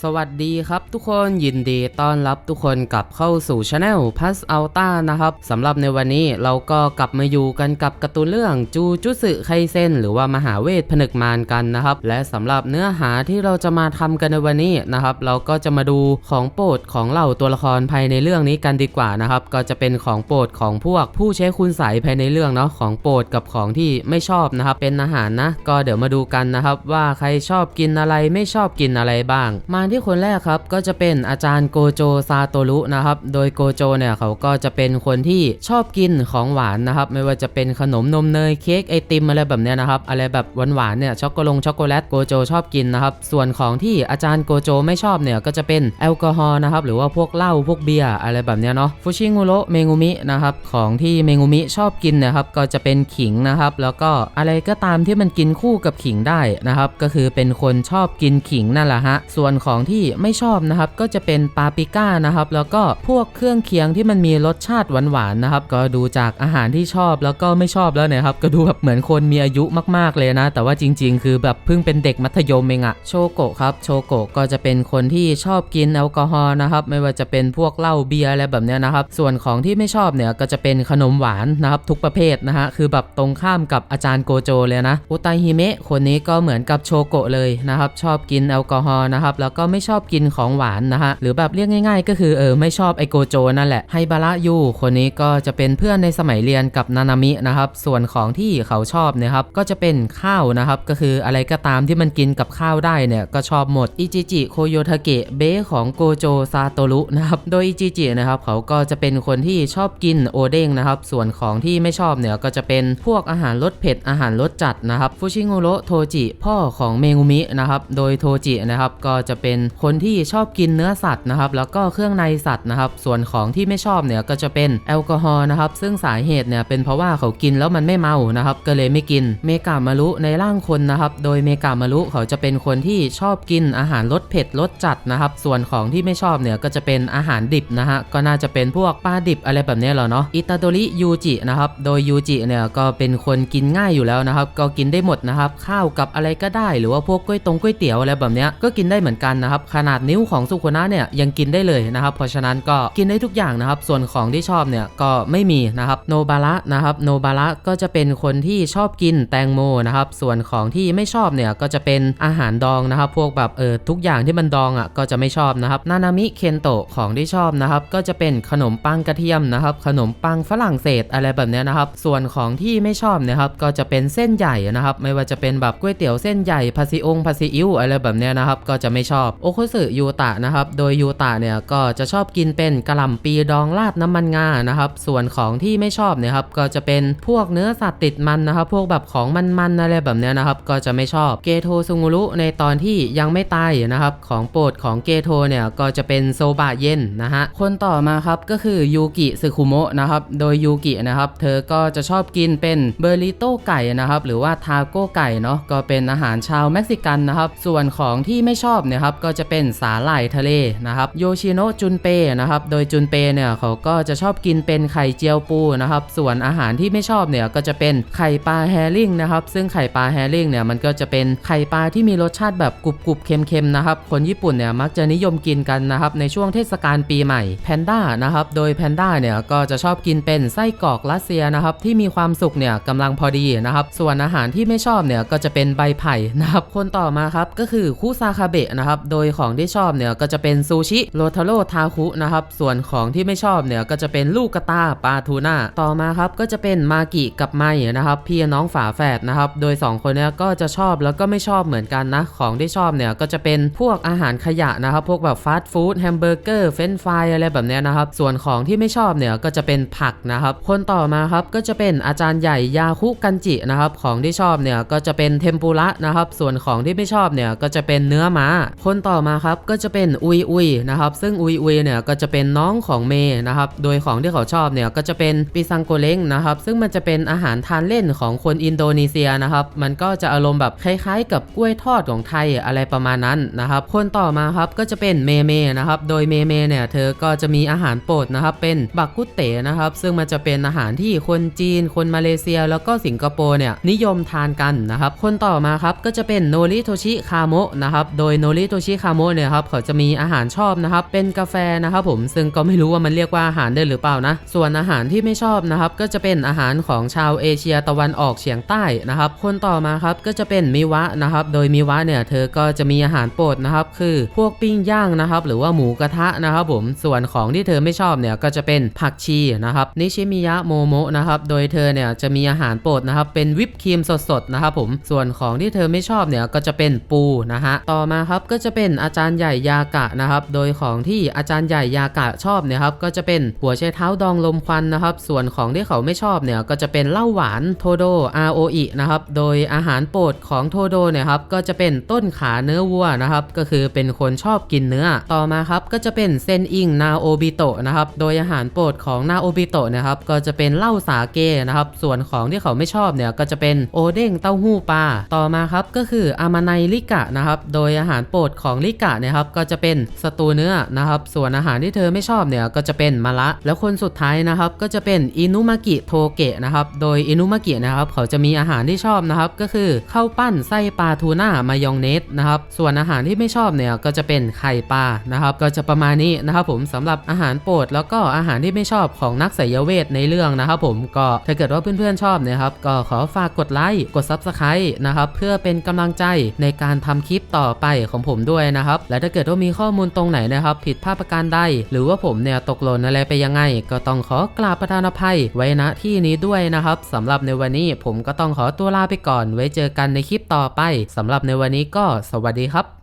สวัสดีครับทุกคนยินดีต้อนรับทุกคนกลับเข้าสู่ช anel พัสอัลต้านะครับสำหรับในวันนี้เราก็กลับมาอยู่กันกับการ์ตูนเรื่องจูจุสึไคเซนหรือว่ามหาเวทผนึกมารกันนะครับ และสำหรับเนื้อหาที่เราจะมาทำกันในวันนี้นะครับ เราก็จะมาดูของโปรดของเหล่าตัวละครภายในเรื่องนี้กันดีกว่านะครับ ก็จะเป็นของโปรดของพวกผู้ใช้คุณใสยภายในเรื่องเนาะของโปรดกับของที่ไม่ชอบนะครับ เป็นอาหารนะ ก็เดี๋ยวมาดูกันนะครับ ว่าใครชอบกินอะไรไม่ชอบกินอะไรบ้างมาที่คนแรกครับก็จะเป็นอาจารย์โกโจซาโตรุนะครับ โดยโกโจเนี่ยเขาก็จะเป็นคนที่ชอบกินของหวานนะครับ ไม่ว่าจะเป็นขนมนมเนยเค้กไอติมอะไรแบบเนี้ยนะครับ อะไรแบบหวานๆเนี่ยช็อกโกลตช็อกโกแลตโกโจชอบกินนะครับ ส่วนของที่อาจารย์โกโจไม่ชอบเนี่ยก็จะเป็นแอลกอฮอล์นะครับหรือว่าพวกเหล้าพวกเบียร์อะไรแบบเนี้ยเนาะฟุชิงุโรเมงุมินะครับของที่เมงุมิชอบกินนะครับก็จะเป็นขิงนะครับแล้วก็อะไรก็ตามที่มันกินคู่กับขิงได้นะครับก็คือเป็นคนชอบกินขิงนั่นแหละฮะส่วนของที่ไม่ชอบนะครับก็จะเป็นปาปิก้านะครับแล้วก็พวกเครื่องเคียงที่มันมีรสชาติหวานๆนะครับก็ดูจากอาหารที่ชอบแล้วก็ไม่ชอบแล้วเนี่ยครับก็ดูแบบเหมือนคนมีอายุมากๆเลยนะ แต่ว่าจริง ๆ คือแบบเพิ่งเป็นเด็กมัธยมเองอะโชโกะครับโชโกะก็จะเป็นคนที่ชอบกินแอลกอฮอล์นะครับไม่ว่าจะเป็นพวกเหล้าเบียร์อะไรแบบเนี้ยนะครับส่วนของที่ไม่ชอบเนี่ยก็จะเป็นขนมหวานนะครับทุกประเภทนะฮะคือแบบตรงข้ามกับอาจารย์โกโจเลยนะอุตาฮิเมะคนนี้ก็เหมือนกับโชโกะเลยนะครับชอบกินแอลกอฮอล์นะครับแล้วก็ไม่ชอบกินของหวานนะฮะหรือแบบเรียกง่าย ๆ ก็คือเออไม่ชอบไอโกโจนั่นแหละไฮบาระยูคนนี้ก็จะเป็นเพื่อนในสมัยเรียนกับนานามินะครับส่วนของที่เขาชอบเนี่ยครับก็จะเป็นข้าวนะครับก็คืออะไรก็ตามที่มันกินกับข้าวได้เนี่ยก็ชอบหมดอิจิจิโคโยทาเกะเบของโกโจซาโตรุนะครับโดยอิจิจินะครับเขาก็จะเป็นคนที่ชอบกินโอเด้งนะครับส่วนของที่ไม่ชอบเนี่ยก็จะเป็นพวกอาหารรสเผ็ดอาหารรสจัดนะครับฟุชิงุโรโทจิพ่อของเมงุมินะครับโดยโทจินะครับก็จะเป็นคนที่ชอบกินเนื้อสัตว์นะครับ แล้วก็เครื่องในสัตว์นะครับ ส่วนของที่ไม่ชอบเนี่ยก็จะเป็นแอลกอฮอล์นะครับ ซึ่งสาเหตุเนี่ยเป็นเพราะว่าเขากินแล้วมันไม่เมานะครับ ก็เลยไม่กิน เมกามารุในร่างคนนะครับ โดยเมกามารุเขาจะเป็นคนที่ชอบกินอาหารรสเผ็ดรสจัดนะครับ ส่วนของที่ไม่ชอบเนี่ยก็จะเป็นอาหารดิบนะฮะ ก็น่าจะเป็นพวกปลาดิบอะไรแบบนี้ยเหรอเนาะ อิตาโดริยูจินะครับ โดยยูจิเนี่ยก็เป็นคนกินง่ายอยู่แล้วนะครับ ก็กินได้หมดนะครับ ข้าวกับอะไรก็ได้ หรือว่าพวกก๋วยตงก๋วยเตี๋ยวอะไรแบบนี้ก็กินได้เหมือนกันนะครับขนาดนิ้วของสุโคนะเนี่ยยังกินได้เลยนะครับเพราะฉะนั้นก็กินได้ทุกอย่างนะครับส่วนของที่ชอบเนี่ยก็ไม่มีนะครับโนบาระนะครับโนบาระก็จะเป็นคนที่ชอบกินแตงโมนะครับส่วนของที่ไม่ชอบเนี่ยก็จะเป็นอาหารดองนะครับ พวกแบบเออทุกอย่างที่มันดองอะก็จะไม่ชอบนะครับนานามิเคนโตะของที่ชอบนะครับก็จะเป็นขนมปังกระเทียมนะครับขนมปังฝรั่งเศสอะไรแบบเนี้ยนะครับส่วนของที่ไม่ชอบนะครับก็จะเป็นเส้นใหญ่นะครับไม่ว่าจะเป็นแบบก๋วยเตี๋ยวเส้นใหญ่พาซิองพาซิอิวอะไรแบบเนี้ยนะครับก็จะไม่ชอบโอคุสึยูตะนะครับ โดยยูตะเนี่ยก็จะชอบกินเป็นกระหล่ำปีดองราดน้ำมันงานะครับ ส่วนของที่ไม่ชอบเนี่ยครับก็จะเป็นพวกเนื้อสัตว์ติดมันนะครับ พวกแบบของมันๆอะไรแบบเนี้ยนะครับ ก็จะไม่ชอบเกโทซุงุรุในตอนที่ยังไม่ตายนะครับ ของโปรดของเกโทเนี่ยก็จะเป็นโซบะเย็นนะฮะคนต่อมาครับก็คือยูกิซึคุโมะนะครับ โดยยูกินะครับ เธอก็จะชอบกินเป็นเบอร์ริโต้ไก่นะครับ หรือว่าทาโก้ไก่เนาะก็เป็นอาหารชาวเม็กซิกันนะครับ ส่วนของที่ไม่ชอบเนี่ยครับก็จะเป็นสาหร่ายทะเลนะครับโยชิโนะจุนเปนะครับ โดยจุนเปเนี่ยเขาก็จะชอบกินเป็นไข่เจียวปูนะครับ ส่วนอาหารที่ไม่ชอบเนี่ยก็จะเป็นไข่ปลาแฮริ่งนะครับ ซึ่งไข่ปลาแฮริ่งเนี่ยมันก็จะเป็นไข่ปลาที่มีรสชาติแบบกรุบกรุบๆเค็มๆนะครับ คนญี่ปุ่นเนี่ยมักจะนิยมกินกันนะครับในช่วงเทศกาลปีใหม่แพนด้านะครับ โดยแพนด้าเนี่ยก็จะชอบกินเป็นไส้กรอกรัสเซียนะครับที่มีความสุกเนี่ยกำลังพอดีนะครับ ส่วนอาหารที่ไม่ชอบเนี่ยก็จะเป็นใบไผ่นะครับ คนต่อมาครับก็คือคุซาคาเบะนะครับโดยของที่ชอบเนี่ยก็จะเป็นซูชิโรทาโร่ทาคุนะครับส่วนของที่ไม่ชอบเนี่ยก็จะเป็นลูกกระตาปลาทูน่าต่อมาครับก็จะเป็นมากิกับไมนะครับพี่น้องฝาแฝดนะครับโดยสองคนเนี้ยก็จะชอบแล้วก็ไม่ชอบเหมือนกันนะของที่ชอบเนี่ยก็จะเป็นพวกอาหารขยะนะครับพวกแบบฟาสต์ฟู้ดแฮมเบอร์เกอร์เฟรนฟรายอะไรแบบเนี้ยนะครับส่วนของที่ไม่ชอบเนี่ยก็จะเป็นผักนะครับคนต่อมาครับก็จะเป็นอาจารย์ใหญ่ยาคุกันจินะครับของที่ชอบเนี่ยก็จะเป็นเทมปุระนะครับส่วนของที่ไม่ชอบเนี่ยก็จะเป็นเนื้อม้าคนต่อมาครับก็จะเป็นอุยอุยนะครับซึ่งอุยอุยเนี่ยก็จะเป็นน้องของเมย์นะครับโดยของที่เขาชอบเนี่ยก็จะเป็นปิซังโกเล้งนะครับซึ่งมันจะเป็นอาหารทานเล่นของคนอินโดนีเซียนะครับมันก็จะอารมณ์แบบคล้ายๆ กับกล้วยทอดของไทยอะไรประมาณนั้นนะครับคนต่อมาครับก็จะเป็นเมเมนะครับโดยเมเมเนี่ยเธอก็จะมีอาหารโปรดนะครับเป็นบักกุเตนะครับซึ่งมันจะเป็นอาหารที่คนจีน คนมาเลเซีย แล้วก็สิงคโปร์เนี่ยนิยมทานกันนะครับคนต่อมาครับก็จะเป็นโนริโทชิคาโมะนะครับโดยโนริโทชิคาโมะเนี่ยครับเขาจะมีอาหารชอบนะครับเป็นกาแฟนะครับผมซึ่งก็ไม่รู้ว่ามันเรียกว่าอาหารได้หรือเปล่านะ ส่วนอาหารที่ไม่ชอบนะครับก็จะเป็นอาหารของชาวเอเชียตะวันออกเฉียงใต้นะครับคนต่อมาครับก็จะเป็นมิวะนะครับโดยมิวะเนี่ยเธอก็จะมีอาหารโปรดนะครับคือพวกปิ้งย่างนะครับหรือว่าหมูกระทะนะครับผมส่วนของที่เธอไม่ชอบเนี่ยก็จะเป็นผักชีนะครับนิชิมิยะโมโมะนะครับโดยเธอเนี่ยจะมีอาหารโปรดนะครับเป็นวิปครีมสดๆนะครับผมส่วนของที่เธอไม่ชอบเนี่ยก็จะเป็นปูนะฮะต่อมาครับก็จะเป็นอาจารย์ใหญ่ยากะนะครับ โดยของที่อาจารย์ใหญ่ยากะชอบเนี่ยครับก็จะเป็นหัวไชเท้าดองลมควันนะครับ ส่วนของที่เขาไม่ชอบเนี่ยก็จะเป็นเหล้าหวานโทโด ROE นะครับ โดยอาหารโปรดของโทโดเนี่ยครับก็จะเป็นต้นขาเนื้อวัวนะครับก็คือเป็นคนชอบกินเนื้อ ต่อมาครับก็จะเป็นเซนอิงนาโอบิโตะนะครับ โดยอาหารโปรดของนาโอบิโตะเนะครับก็จะเป็นเหล้าสาเกนะครับ ส่วนของที่เขาไม่ชอบเนี่ยก็จะเป็นโอเด้งเต้าหู้ปลา ต่อมาครับก็คืออามาไนลิกะนะครับ โดยอาหารโปรดของลิกะเนี่ยครับก็จะเป็นสตูเนื้อนะครับ ส่วนอาหารที่เธอไม่ชอบเนี่ยก็จะเป็นมะละแล้วคนสุดท้ายนะครับก็จะเป็นอินุมากิโทเกะนะครับโดยอินุมากินะครับเขาจะมีอาหารที่ชอบนะครับก็คือข้าวปั้นไส้ปลาทูน่ามายองเนสนะครับส่วนอาหารที่ไม่ชอบเนี่ยก็จะเป็นไข่ปลานะครับก็จะประมาณนี้นะครับผมสำหรับอาหารโปรดแล้วก็อาหารที่ไม่ชอบของนักไสยเวทในเรื่องนะครับผมก็ถ้าเกิดว่าเพื่อนๆชอบเนี่ยครับก็ขอฝากกดไลค์กด Subscribe นะครับเพื่อเป็นกำลังใจในการทำคลิปต่อไปของผมด้วยด้วยนะครับ และถ้าเกิดว่ามีข้อมูลตรงไหนนะครับ ผิดพลาดประการใด หรือว่าผมเนี่ยตกหล่นอะไรไปยังไง ก็ต้องขอกราบประทานอภัยไว้ณที่นี้ด้วยนะครับสำหรับในวันนี้ผมก็ต้องขอตัวลาไปก่อน ไว้เจอกันในคลิปต่อไปสำหรับในวันนี้ก็สวัสดีครับ